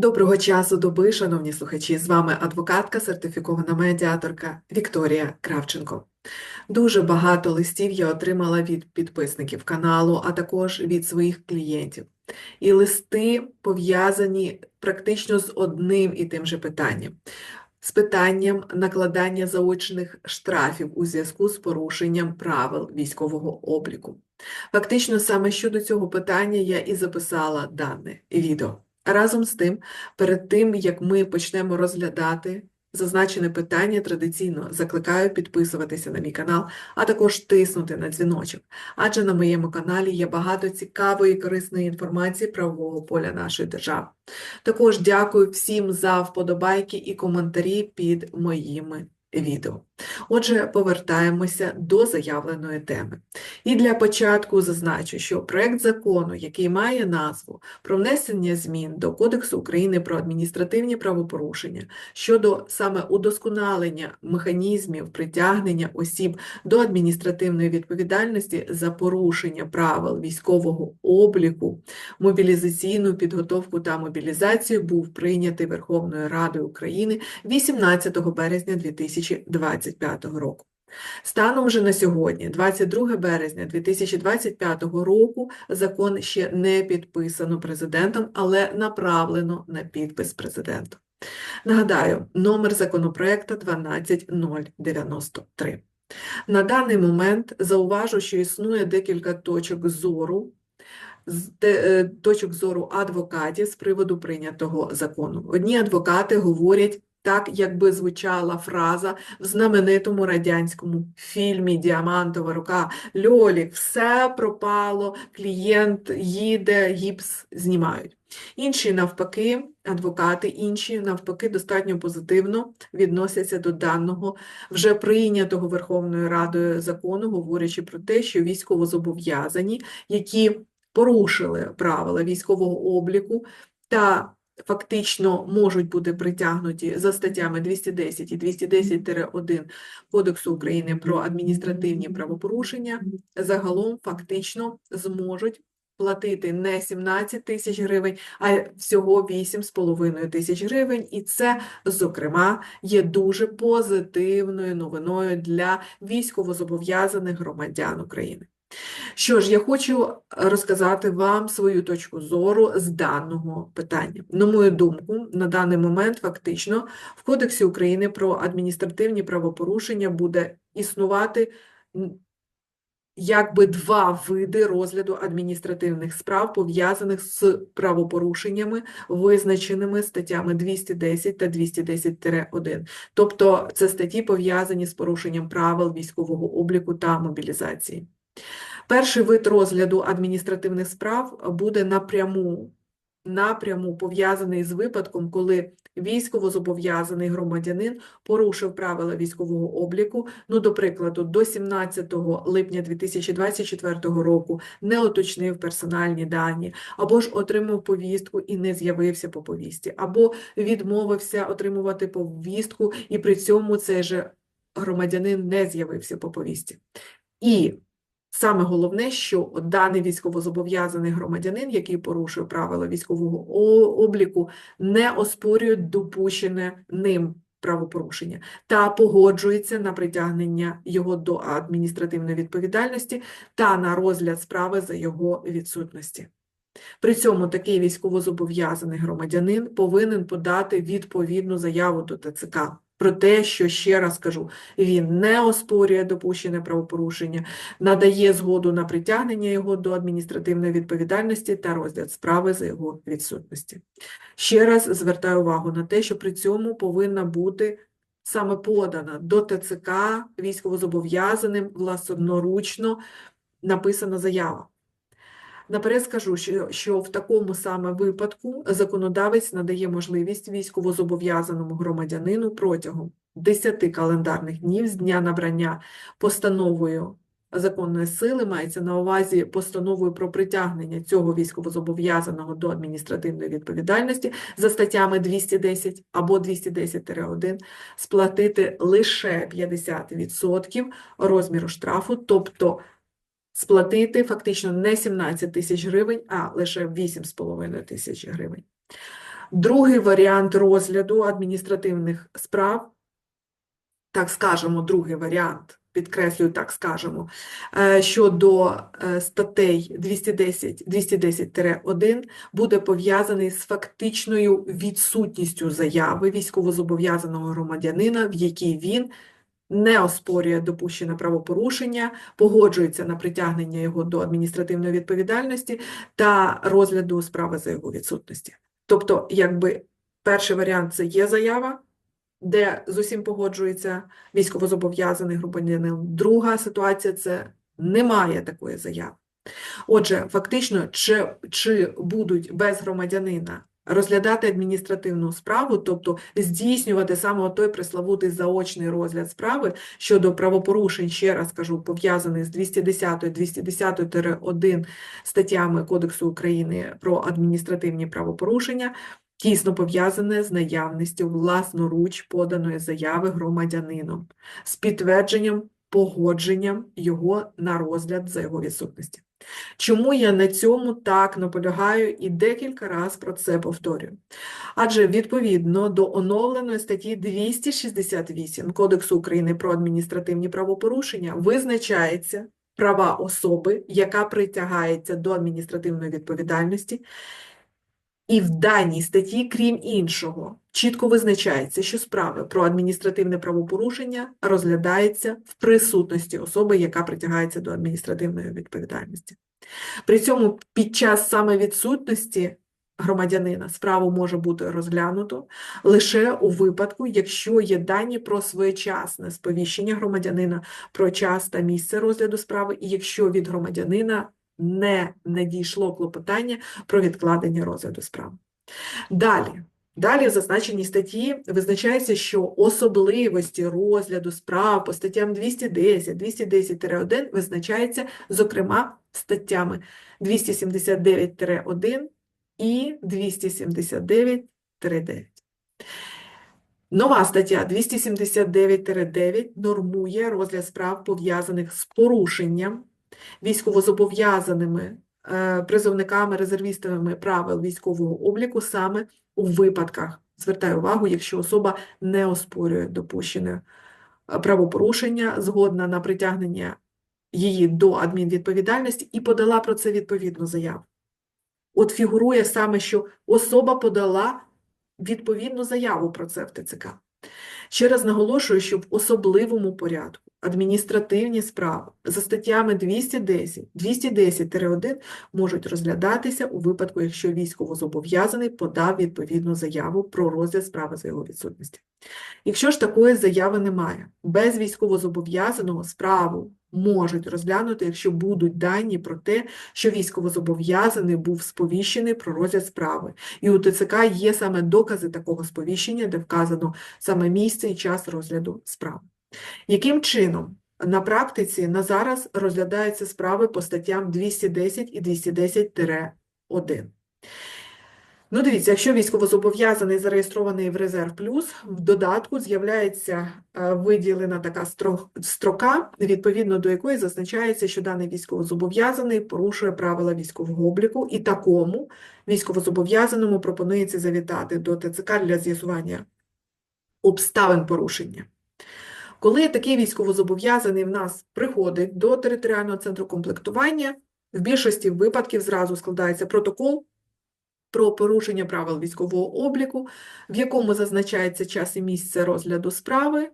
Доброго часу доби, шановні слухачі! З вами адвокатка, сертифікована медіаторка Вікторія Кравченко. Дуже багато листів я отримала від підписників каналу, а також від своїх клієнтів. І листи пов'язані практично з одним і тим же питанням. З питанням накладання заочних штрафів у зв'язку з порушенням правил військового обліку. Фактично, саме щодо цього питання я і записала дане відео. Разом з тим, перед тим, як ми почнемо розглядати зазначене питання, традиційно закликаю підписуватися на мій канал, а також тиснути на дзвіночок, адже на моєму каналі є багато цікавої і корисної інформації правового поля нашої держави. Також дякую всім за вподобайки і коментарі під моїми відео. Отже, повертаємося до заявленої теми. І для початку зазначу, що проект закону, який має назву про внесення змін до Кодексу України про адміністративні правопорушення щодо саме удосконалення механізмів притягнення осіб до адміністративної відповідальності за порушення правил військового обліку, мобілізаційну підготовку та мобілізацію, був прийнятий Верховною Радою України 18 березня 2025 року. Станом вже на сьогодні, 22 березня 2025 року, закон ще не підписано президентом, але направлено на підпис президенту. Нагадаю, номер законопроекту 12093. На даний момент зауважу, що існує декілька точок зору, з е, точок зору адвокатів з приводу прийнятого закону. Одні адвокати говорять так, якби звучала фраза в знаменитому радянському фільмі Діамантова рука Льолік, все пропало, клієнт їде, гіпс знімають. Інші, навпаки, адвокати, інші, навпаки, достатньо позитивно відносяться до даного вже прийнятого Верховною Радою закону, говорячи про те, що військовозобов'язані, які порушили правила військового обліку та фактично можуть бути притягнуті за статтями 210 і 210-1 Кодексу України про адміністративні правопорушення, загалом фактично зможуть платити не 17 тисяч гривень, а всього 8,5 тисяч гривень. І це, зокрема, є дуже позитивною новиною для військовозобов'язаних громадян України. Що ж, я хочу розказати вам свою точку зору з даного питання. На мою думку, на даний момент фактично в Кодексі України про адміністративні правопорушення буде існувати якби два види розгляду адміністративних справ, пов'язаних з правопорушеннями, визначеними статтями 210 та 210-1. Тобто це статті пов'язані з порушенням правил військового обліку та мобілізації. Перший вид розгляду адміністративних справ буде напряму, напряму пов'язаний з випадком, коли військовозобов'язаний громадянин порушив правила військового обліку, ну, до прикладу, до 17 липня 2024 року не уточнив персональні дані, або ж отримав повістку і не з'явився по повістці, або відмовився отримувати повістку, і при цьому цей же громадянин не з'явився по повістці. І Саме головне, що даний військовозобов'язаний громадянин, який порушує правила військового обліку, не оспорює допущене ним правопорушення та погоджується на притягнення його до адміністративної відповідальності та на розгляд справи за його відсутності. При цьому такий військовозобов'язаний громадянин повинен подати відповідну заяву до ТЦК про те, що ще раз кажу, він не оспорює допущене правопорушення, надає згоду на притягнення його до адміністративної відповідальності та розгляд справи за його відсутності. Ще раз звертаю увагу на те, що при цьому повинна бути саме подана до ТЦК військовозобов'язаним власноручно написана заява. Наперед скажу, що, що в такому саме випадку законодавець надає можливість військовозобов'язаному громадянину протягом 10 календарних днів з дня набрання постановою законної сили, мається на увазі постановою про притягнення цього військовозобов'язаного до адміністративної відповідальності за статтями 210 або 210-1, сплатити лише 50% розміру штрафу, тобто сплатити фактично не 17 тисяч гривень, а лише 8,5 тисяч гривень. Другий варіант розгляду адміністративних справ, так скажемо, другий варіант, підкреслюю, так скажемо, е, щодо е, статей 210, 210-1 буде пов'язаний з фактичною відсутністю заяви військовозобов'язаного громадянина, в якій він не оспорює допущене правопорушення, погоджується на притягнення його до адміністративної відповідальності та розгляду справи за його відсутності. Тобто, якби перший варіант це є заява, де з усім погоджується військовозобов'язаний громадянин. Друга ситуація це немає такої заяви. Отже, фактично, чи, чи будуть без громадянина розглядати адміністративну справу, тобто здійснювати саме той пресловутий заочний розгляд справи щодо правопорушень, ще раз кажу, пов'язаних з 210 210-1 статтями Кодексу України про адміністративні правопорушення, тісно пов'язане з наявністю власноруч поданої заяви громадянином, з підтвердженням погодженням його на розгляд за його відсутності. Чому я на цьому так наполягаю і декілька разів про це повторюю? Адже відповідно до оновленої статті 268 Кодексу України про адміністративні правопорушення визначається права особи, яка притягається до адміністративної відповідальності, і в даній статті, крім іншого, чітко визначається, що справи про адміністративне правопорушення розглядається в присутності особи, яка притягається до адміністративної відповідальності. При цьому під час саме відсутності громадянина справу може бути розглянуто лише у випадку, якщо є дані про своєчасне сповіщення громадянина про час та місце розгляду справи, і якщо від громадянина не надійшло клопотання про відкладення розгляду справи. Далі. Далі в зазначеній статті визначається, що особливості розгляду справ по статтям 210, 210-1 визначається, зокрема, статтями 279-1 і 279-9. Нова стаття 279-9 нормує розгляд справ, пов'язаних з порушенням військовозобов'язаними е, призовниками, резервістами правил військового обліку саме у випадках, звертаю увагу, якщо особа не оспорює допущене е, правопорушення, згодна на притягнення її до адмінвідповідальності і подала про це відповідну заяву. От фігурує саме, що особа подала відповідну заяву про це в ТЦК. Ще раз наголошую, що в особливому порядку адміністративні справи за статтями 210, 210-1 можуть розглядатися у випадку, якщо військовозобов'язаний подав відповідну заяву про розгляд справи за його відсутності. Якщо ж такої заяви немає, без військовозобов'язаного справу можуть розглянути, якщо будуть дані про те, що військовозобов'язаний був сповіщений про розгляд справи. І у ТЦК є саме докази такого сповіщення, де вказано саме місце і час розгляду справи. Яким чином? На практиці на зараз розглядаються справи по статтям 210 і 210-1. Ну, дивіться, якщо військовозобов'язаний зареєстрований в резерв плюс, в додатку з'являється е, виділена така строка, відповідно до якої зазначається, що даний військовозобов'язаний порушує правила військового обліку, і такому військовозобов'язаному пропонується завітати до ТЦК для з'ясування обставин порушення. Коли такий військовозобов'язаний в нас приходить до територіального центру комплектування, в більшості випадків зразу складається протокол про порушення правил військового обліку, в якому зазначається час і місце розгляду справи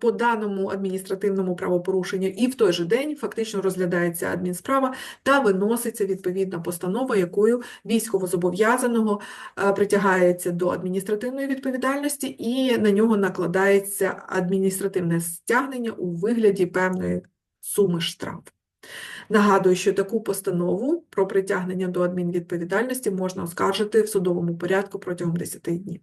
по даному адміністративному правопорушенню, і в той же день фактично розглядається адмінсправа та виноситься відповідна постанова, якою військовозобов'язаного е, притягається до адміністративної відповідальності, і на нього накладається адміністративне стягнення у вигляді певної суми штрафу. Нагадую, що таку постанову про притягнення до адмінвідповідальності можна оскаржити в судовому порядку протягом 10 днів.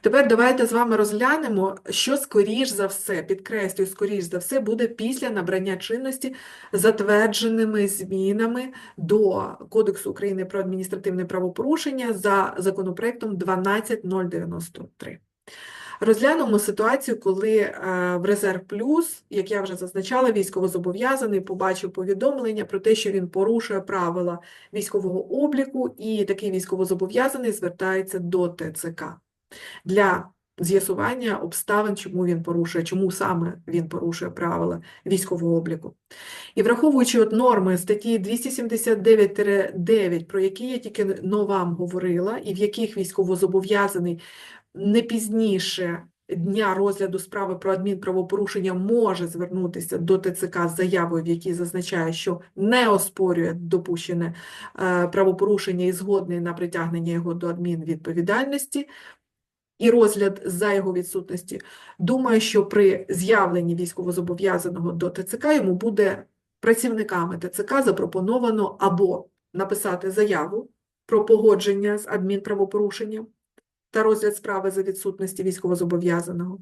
Тепер давайте з вами розглянемо, що скоріш за все, підкреслюю, скоріш за все, буде після набрання чинності затвердженими змінами до Кодексу України про адміністративне правопорушення за законопроектом 12093. Розглянемо ситуацію, коли е, в резерв плюс, як я вже зазначала, військовозобов'язаний побачив повідомлення про те, що він порушує правила військового обліку, і такий військовозобов'язаний звертається до ТЦК для з'ясування обставин, чому він порушує, чому саме він порушує правила військового обліку. І враховуючи от норми статті 279-9, про які я тільки но вам говорила, і в яких військовозобов'язаний не пізніше дня розгляду справи про адмінправопорушення може звернутися до ТЦК з заявою, в якій зазначає, що не оспорює допущене е, правопорушення і згодний на притягнення його до адмінвідповідальності, і розгляд за його відсутності, думаю, що при з'явленні військовозобов'язаного до ТЦК йому буде працівниками ТЦК запропоновано або написати заяву про погодження з адмінправопорушенням та розгляд справи за відсутності військовозобов'язаного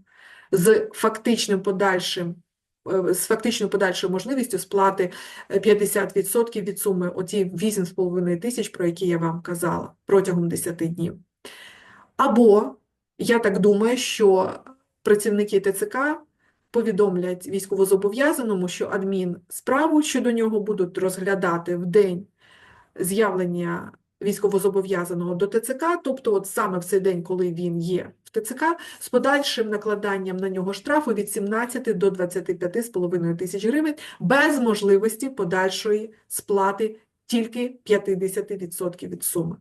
з фактичним подальшим е, з фактичною подальшою можливістю сплати е, 50% від суми оті 8,5 тисяч, про які я вам казала, протягом 10 днів. Або, я так думаю, що працівники ТЦК повідомлять військовозобов'язаному, що адмінсправу щодо нього будуть розглядати в день з'явлення військовозобов'язаного до ТЦК, тобто от саме в цей день, коли він є в ТЦК, з подальшим накладанням на нього штрафу від 17 до 25,5 тисяч гривень, без можливості подальшої сплати тільки 50% від суми.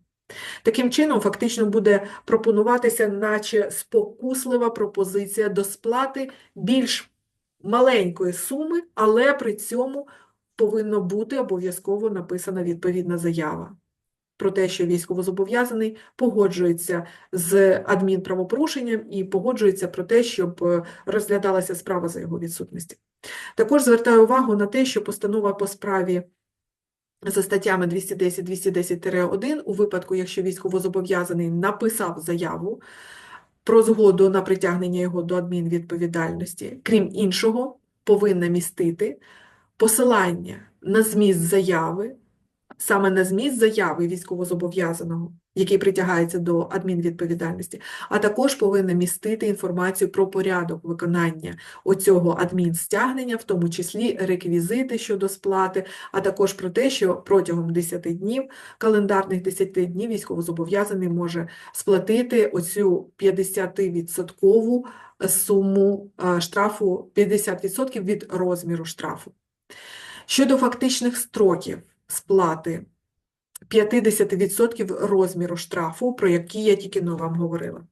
Таким чином, фактично буде пропонуватися, наче спокуслива пропозиція до сплати більш маленької суми, але при цьому повинно бути обов'язково написана відповідна заява про те, що військовозобов'язаний погоджується з адмінправопорушенням і погоджується про те, щоб е, розглядалася справа за його відсутності. Також звертаю увагу на те, що постанова по справі за статтями 210-210-1 у випадку, якщо військовозобов'язаний написав заяву про згоду на притягнення його до адмінвідповідальності, крім іншого, повинна містити посилання на зміст заяви, саме на зміст заяви військовозобов'язаного, який притягається до адмінвідповідальності, а також повинна містити інформацію про порядок виконання оцього адмінстягнення, в тому числі реквізити щодо сплати, а також про те, що протягом 10 днів, календарних 10 днів військовозобов'язаний може сплатити оцю 50% суму е, штрафу, 50% від розміру штрафу. Щодо фактичних строків сплати 50% розміру штрафу, про який я тільки но вам говорила.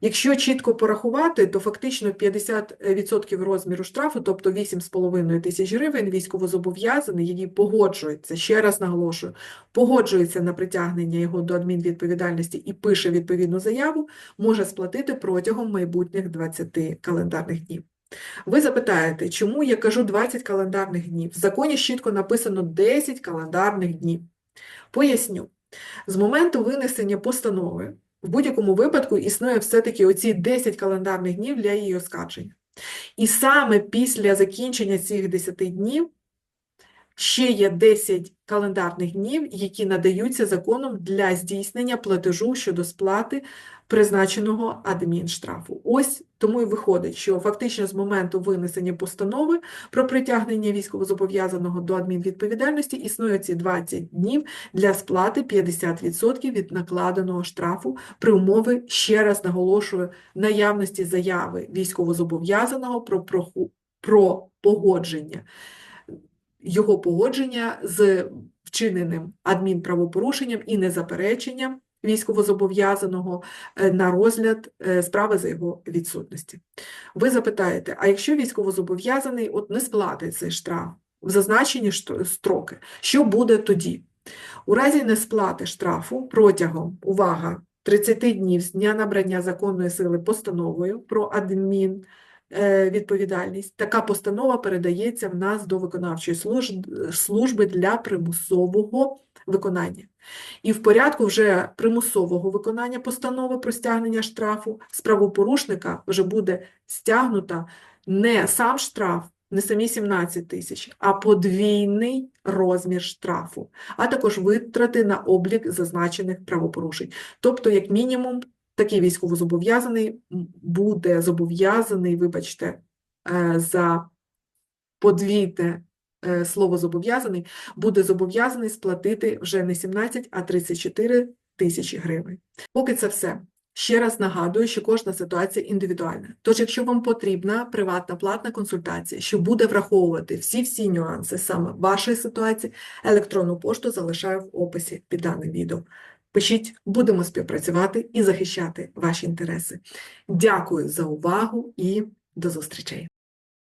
Якщо чітко порахувати, то фактично 50% розміру штрафу, тобто 8,5 тисяч гривень, військовозобов'язаний, який погоджується, ще раз наголошую, погоджується на притягнення його до адмінвідповідальності і пише відповідну заяву, може сплатити протягом майбутніх 20 календарних днів. Ви запитаєте, чому я кажу 20 календарних днів? В законі чітко написано 10 календарних днів. Поясню. З моменту винесення постанови в будь-якому випадку існує все-таки оці 10 календарних днів для її оскарження. І саме після закінчення цих 10 днів ще є 10 календарних днів, які надаються законом для здійснення платежу щодо сплати призначеного адмінштрафу. Ось тому і виходить, що фактично з моменту винесення постанови про притягнення військовозобов'язаного до адмінвідповідальності існує ці 20 днів для сплати 50% від накладеного штрафу при умови, ще раз наголошую, наявності заяви військовозобов'язаного про, про, про погодження його погодження з вчиненим адмінправопорушенням і незапереченням військовозобов'язаного е, на розгляд е, справи за його відсутності. Ви запитаєте, а якщо військовозобов'язаний от не сплатить цей штраф в зазначені строки, що буде тоді? У разі несплати штрафу протягом, увага, 30 днів з дня набрання законної сили постановою про адмін відповідальність. Така постанова передається в нас до виконавчої служби для примусового виконання. І в порядку вже примусового виконання постанови про стягнення штрафу з правопорушника вже буде стягнута не сам штраф, не самі 17 тисяч, а подвійний розмір штрафу, а також витрати на облік зазначених правопорушень. Тобто, як мінімум, такий військовозобов'язаний буде зобов'язаний, вибачте, е, за подвійне е, слово зобов'язаний, буде зобов'язаний сплатити вже не 17, а 34 тисячі гривень. Поки це все. Ще раз нагадую, що кожна ситуація індивідуальна. Тож, якщо вам потрібна приватна платна консультація, що буде враховувати всі-всі нюанси саме вашої ситуації, електронну пошту залишаю в описі під даним відео. Пишіть, будемо співпрацювати і захищати ваші інтереси. Дякую за увагу і до зустрічей!